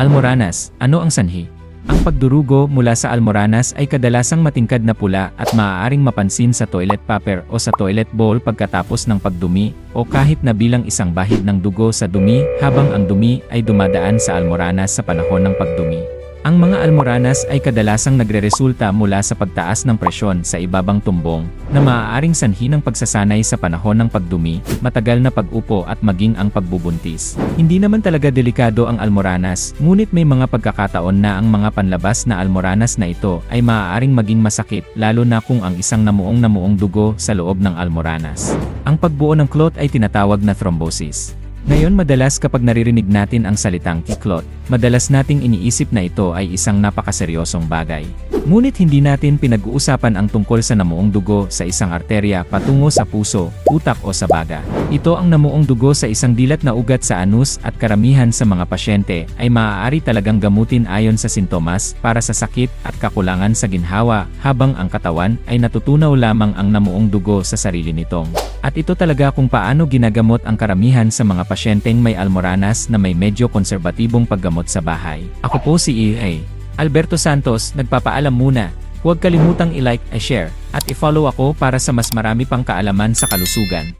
Almoranas, ano ang sanhi? Ang pagdurugo mula sa almoranas ay kadalasang matingkad na pula at maaaring mapansin sa toilet paper o sa toilet bowl pagkatapos ng pagdumi o kahit na bilang isang bahid ng dugo sa dumi habang ang dumi ay dumadaan sa almoranas sa panahon ng pagdumi. Ang mga almoranas ay kadalasang nagreresulta mula sa pagtaas ng presyon sa ibabang tumbong na maaaring sanhi ng pagsasanay sa panahon ng pagdumi, matagal na pag-upo at maging ang pagbubuntis. Hindi naman talaga delikado ang almoranas, ngunit may mga pagkakataon na ang mga panlabas na almoranas na ito ay maaaring maging masakit lalo na kung ang isang namuong namuong dugo sa loob ng almoranas. Ang pagbuo ng clot ay tinatawag na thrombosis. Ngayon madalas kapag naririnig natin ang salitang kiklot, madalas nating iniisip na ito ay isang napakaseryosong bagay. Ngunit hindi natin pinag-uusapan ang tungkol sa namuong dugo sa isang arterya patungo sa puso, utak o sa baga. Ito ang namuong dugo sa isang dilat na ugat sa anus at karamihan sa mga pasyente ay maaari talagang gamutin ayon sa sintomas para sa sakit at kakulangan sa ginhawa habang ang katawan ay natutunaw lamang ang namuong dugo sa sarili nitong. At ito talaga kung paano ginagamot ang karamihan sa mga pasyenteng may almoranas na may medyo konserbatibong paggamot sa bahay. Ako po si EA. Alberto Santos, nagpapaalam muna. Huwag kalimutang i-like, i-share, at i-follow ako para sa mas marami pang kaalaman sa kalusugan.